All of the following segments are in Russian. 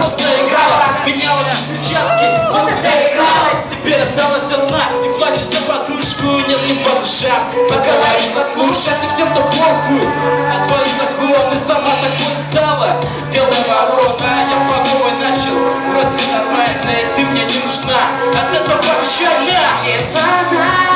просто играла Меняла перчатки, вот и доигралась. Теперь осталась одна и плачешь на подушку Не с кем по душам поговорить, послушать И всем-то похуй. На твои законы Сама так вот стала. Белая ворона Я по новой начал, вроде нормально И ты мне не нужна, от этого печально. Yeah.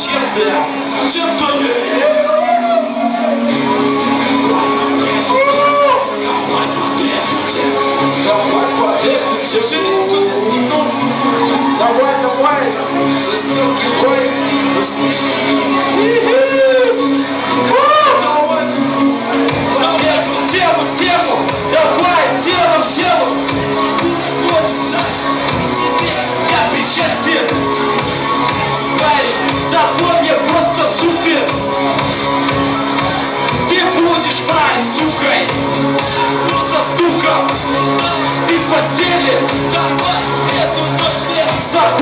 siente, siento go. Now, right away, she still give way. Старт!